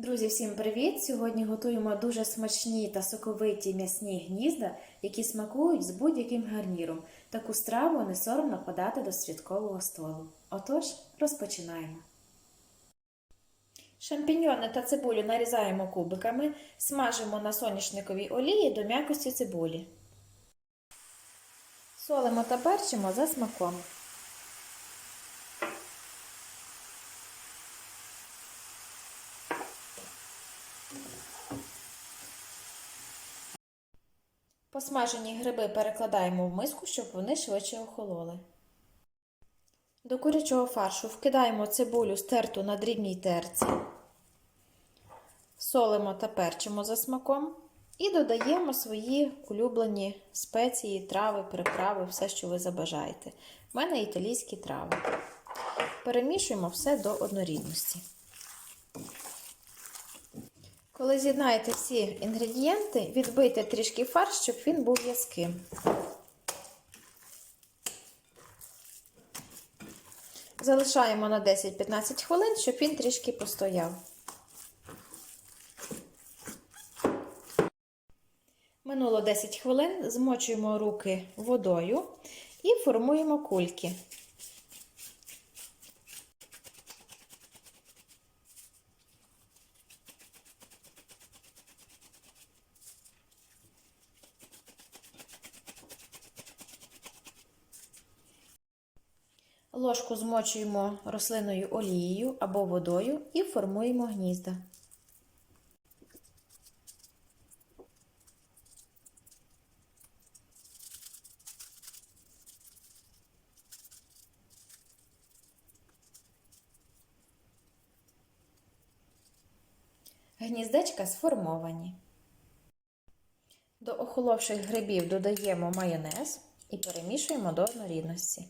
Друзі, всім привіт! Сьогодні готуємо дуже смачні та соковиті м'ясні гнізда, які смакують з будь-яким гарніром. Таку страву не соромно подати до святкового столу. Отож, розпочинаємо. Шампіньйони та цибулю нарізаємо кубиками, смажимо на соняшниковій олії до м'якості цибулі. Солимо та перчимо за смаком. Посмажені гриби перекладаємо в миску, щоб вони швидше охололи. До курячого фаршу вкидаємо цибулю стерту на дрібній терці, солимо та перчимо за смаком і додаємо свої улюблені спеції, трави, приправи, все, що ви забажаєте. У мене італійські трави. Перемішуємо все до однорідності. Коли з'єднаєте всі інгредієнти, відбийте трішки фарш, щоб він був в'язким. Залишаємо на 10-15 хвилин, щоб він трішки постояв. Минуло 10 хвилин, змочуємо руки водою і формуємо кульки. Ложку змочуємо рослинною олією або водою і формуємо гнізда. Гніздечка сформовані. До охоловших грибів додаємо майонез і перемішуємо до однорідності.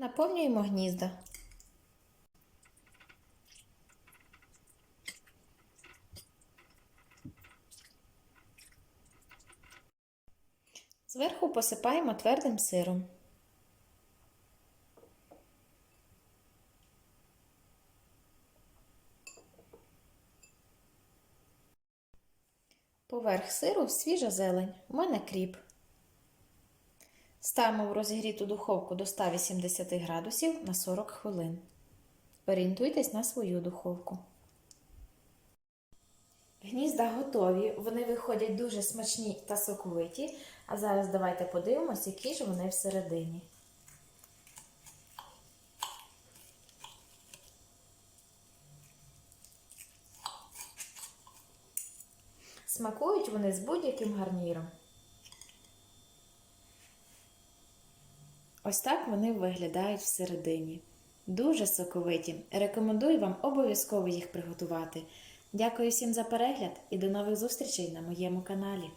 Наповнюємо гнізда. Зверху посипаємо твердим сиром. Поверх сиру свіжа зелень. У мене кріп. Ставимо в розігріту духовку до 180 градусів на 40 хвилин. Орієнтуйтесь на свою духовку. Гнізда готові, вони виходять дуже смачні та соковиті. А зараз давайте подивимось, які ж вони всередині. Смакують вони з будь-яким гарніром. Ось так вони виглядають всередині. Дуже соковиті. Рекомендую вам обов'язково їх приготувати. Дякую всім за перегляд і до нових зустрічей на моєму каналі.